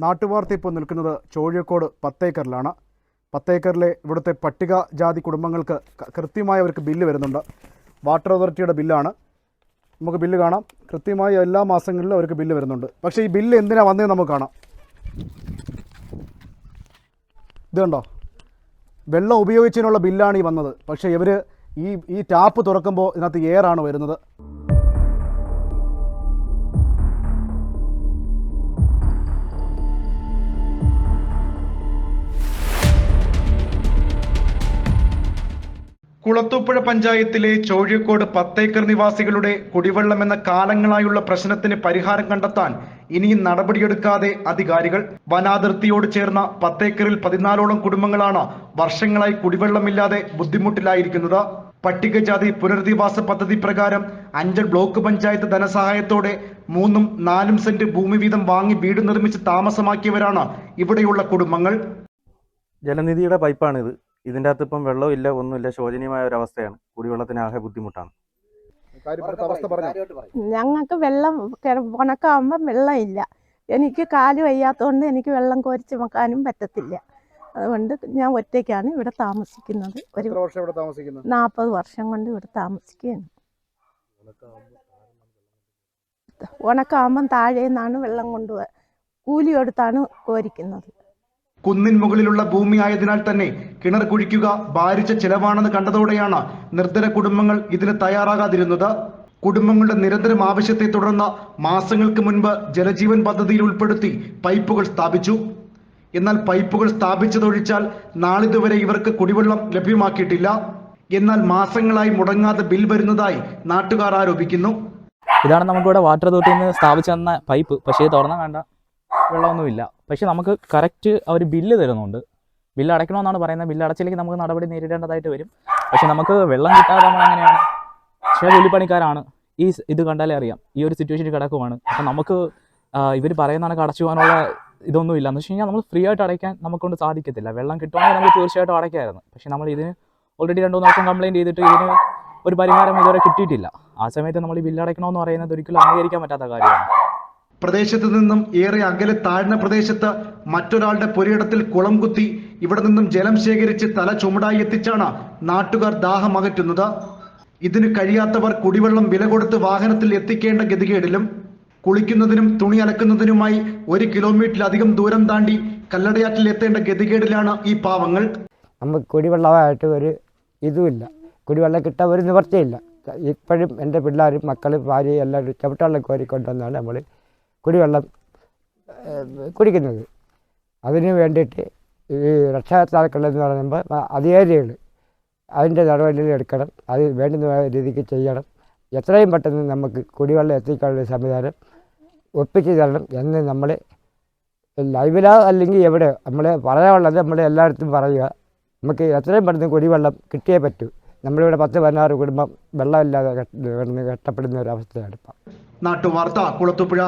നാട്ടുവാർത്ത ഇപ്പോൾ നിൽക്കുന്നത് ചോഴിയക്കോട് പത്തേക്കറിലാണ്. പത്തേക്കറിലെ ഇവിടുത്തെ പട്ടിക ജാതി കുടുംബങ്ങൾക്ക് കൃത്യമായി അവർക്ക് ബില്ല് വരുന്നുണ്ട്. വാട്ടർ അതോറിറ്റിയുടെ ബില്ലാണ്. നമുക്ക് ബില്ല് കാണാം. കൃത്യമായി എല്ലാ മാസങ്ങളിലും അവർക്ക് ബില്ല് വരുന്നുണ്ട്. പക്ഷേ ഈ ബില്ല് എന്തിനാണ് വന്നതെന്ന് നമുക്ക് കാണാം. ഇത് കണ്ടോ? വെള്ളം ഉപയോഗിച്ചതിനുള്ള ബില്ലാണ് ഈ വന്നത്. പക്ഷേ ഇവർ ഈ ഈ ടാപ്പ് തുറക്കുമ്പോൾ ഇതിനകത്ത് എയറാണ് വരുന്നത്. കുളത്തൂപ്പുഴ പഞ്ചായത്തിലെ ചോഴിക്കോട് പത്തേക്കർ നിവാസികളുടെ കുടിവെള്ളം എന്ന കാലങ്ങളായുള്ള പ്രശ്നത്തിന് പരിഹാരം കണ്ടെത്താൻ ഇനിയും നടപടിയെടുക്കാതെ അധികാരികൾ വനാതിർത്തിയോട് ചേർന്ന പത്തേക്കറിൽ പതിനാലോളം കുടുംബങ്ങളാണ് വർഷങ്ങളായി കുടിവെള്ളമില്ലാതെ ബുദ്ധിമുട്ടിലായിരിക്കുന്നത്. പട്ടികജാതി പുനരധിവാസ പദ്ധതി പ്രകാരം അഞ്ചൽ ബ്ലോക്ക് പഞ്ചായത്ത് ധനസഹായത്തോടെ മൂന്നും നാലും സെന്റ് ഭൂമി വീതം വാങ്ങി വീട് നിർമ്മിച്ച് താമസമാക്കിയവരാണ് ഇവിടെയുള്ള കുടുംബങ്ങൾ. ജലനിധിയുടെ പൈപ്പാണിത്. ഇതിന്റെ അകത്ത് ഇപ്പം വെള്ളവും ഇല്ല ഒന്നുമില്ല ശോചനീയമായ ഒരു അവസ്ഥയാണ്. കുടിവെള്ളത്തിന് ആകെ ബുദ്ധിമുട്ടാണ്. അവസ്ഥ പറഞ്ഞു? ഞങ്ങൾക്ക് വെള്ളം ഉണക്കാവുമ്പം വെള്ളം ഇല്ല. എനിക്ക് കാൽ വയ്യാത്തതുകൊണ്ട് എനിക്ക് വെള്ളം കോരിച്ച് വെക്കാനും പറ്റത്തില്ല. അതുകൊണ്ട് ഞാൻ ഒറ്റയ്ക്കാണ് ഇവിടെ താമസിക്കുന്നത്. ഒരു നാൽപ്പത് വർഷം കൊണ്ട് ഇവിടെ താമസിക്കുകയാണ്. ഉണക്കാവുമ്പം താഴെ നിന്നാണ് വെള്ളം കൊണ്ടുപോകുക കൂലി കൊടുത്താണ് കോരിക്കുന്നത്. കുന്നിൻ മുകളിലുള്ള ഭൂമി ആയതിനാൽ തന്നെ കിണർ കുഴിക്കുക ഭാരിച്ച ചെലവാണെന്ന് കണ്ടതോടെയാണ് നിർദ്ധന കുടുംബങ്ങൾ ഇതിന് തയ്യാറാകാതിരുന്നത്. കുടുംബങ്ങളുടെ നിരന്തരം ആവശ്യത്തെ തുടർന്ന് മാസങ്ങൾക്ക് മുൻപ് ജലജീവൻ പദ്ധതിയിൽ ഉൾപ്പെടുത്തി പൈപ്പുകൾ സ്ഥാപിച്ചു. എന്നാൽ പൈപ്പുകൾ സ്ഥാപിച്ചതൊഴിച്ചാൽ നാളിതുവരെ ഇവർക്ക് കുടിവെള്ളം ലഭ്യമാക്കിയിട്ടില്ല. എന്നാൽ മാസങ്ങളായി മുടങ്ങാതെ ബിൽ വരുന്നതായി നാട്ടുകാർ ആരോപിക്കുന്നു. ഇതാണ് നമുക്കിവിടെ വാട്ടർ അതോറിറ്റിയിൽ നിന്ന് സ്ഥാപിച്ചു തന്ന പൈപ്പ്. പക്ഷേ തുറന്ന വേണ്ട. വെള്ളമൊന്നുമില്ല. പക്ഷേ നമുക്ക് കറക്റ്റ് അവർ ബില്ല് തരുന്നുണ്ട്. ബില്ല് അടയ്ക്കണമെന്നാണ് പറയുന്നത്. ബില്ല് അടച്ചില്ലെങ്കിൽ നമുക്ക് നടപടി നേരിടേണ്ടതായിട്ട് വരും. പക്ഷേ നമുക്ക് വെള്ളം കിട്ടാതെ നമ്മൾ അങ്ങനെയാണ് പക്ഷേ കൂലിപ്പണിക്കാരാണ് ഈ ഇത് കണ്ടാലേ അറിയാം. ഈ ഒരു സിറ്റുവേഷനിൽ കിടക്കുവാണ്. അപ്പം നമുക്ക് ഇവർ പറയുന്ന കണക്ക് അടച്ചു പോകാനുള്ള ഇതൊന്നും ഇല്ല എന്ന് വെച്ച് കഴിഞ്ഞാൽ നമ്മൾ ഫ്രീ ആയിട്ട് അടയ്ക്കാൻ നമുക്കൊണ്ട് സാധിക്കത്തില്ല. വെള്ളം കിട്ടുവാണെങ്കിൽ നമുക്ക് തീർച്ചയായിട്ടും അടയ്ക്കായിരുന്നു. പക്ഷേ നമ്മൾ ഇതിന് ഓൾറെഡി രണ്ടു മൂന്ന് ദിവസം കംപ്ലയിന്റ് ചെയ്തിട്ട് ഇതിന് ഒരു പരിഹാരം ഇതുവരെ കിട്ടിയിട്ടില്ല. ആ സമയത്ത് നമ്മൾ ഈ ബില്ല് അടയ്ക്കണമെന്ന് പറയുന്നത് ഒരിക്കലും അംഗീകരിക്കാൻ പറ്റാത്ത കാര്യമാണ്. പ്രദേശത്ത് നിന്നും ഏറെ അകലെ താഴ്ന്ന പ്രദേശത്ത് മറ്റൊരാളുടെ പുരയിടത്തിൽ കുളം കുത്തി ഇവിടെ നിന്നും ജലം ശേഖരിച്ച് തല ചുമടായി എത്തിച്ചാണ് നാട്ടുകാർ ദാഹമകറ്റുന്നത് ഇതിന് കഴിയാത്തവർ കുടിവെള്ളം വില കൊടുത്ത് വാഹനത്തിൽ എത്തിക്കേണ്ട ഗതികേടിലും കുളിക്കുന്നതിനും തുണി അലക്കുന്നതിനുമായി ഒരു കിലോമീറ്ററിലധികം ദൂരം താണ്ടി കല്ലടയാറ്റിൽ എത്തേണ്ട ഗതികേടിലാണ് ഈ പാവങ്ങൾ. നമുക്ക് കുടിവെള്ളമായിട്ട് ഒരു ഇതുമില്ല. കുടിവെള്ളം കിട്ടാൻ ഒരു നിവർത്തിയില്ല. ഇപ്പോഴും എന്റെ പിള്ളേരും മക്കളും ഭാര്യയും എല്ലാവരും ചവിട്ടുവെള്ളം കോരിക്കൊണ്ടുവന്നാണ് നമ്മൾ കുടിവെള്ളം കുടിക്കുന്നത്. അതിന് വേണ്ടിയിട്ട് ഈ രക്ഷാകർത്താക്കളെന്ന് പറയുമ്പോൾ അധികാരികൾ അതിന്റെ നടപടികൾ എടുക്കണം. അത് വേണ്ടുന്ന രീതിക്ക് ചെയ്യണം. എത്രയും പെട്ടെന്ന് നമുക്ക് കുടിവെള്ളം എത്തിക്കാനുള്ള സംവിധാനം ഒപ്പിച്ച് തരണം എന്ന് നമ്മൾ ലൈവിലോ അല്ലെങ്കിൽ എവിടെ നമ്മൾ പറയാനുള്ളത് നമ്മൾ എല്ലായിടത്തും പറയുക. നമുക്ക് എത്രയും പെട്ടെന്ന് കുടിവെള്ളം കിട്ടിയേ പറ്റൂ. നമ്മളിവിടെ പത്ത് പതിനാറ് കുടുംബം വെള്ളമില്ലാതെ കെട്ടപ്പെടുന്ന കഷ്ടപ്പെടുന്ന ഒരു അവസ്ഥയാണ് ഇപ്പം. നാട്ടുവാർത്ത കുളത്തുപുഴ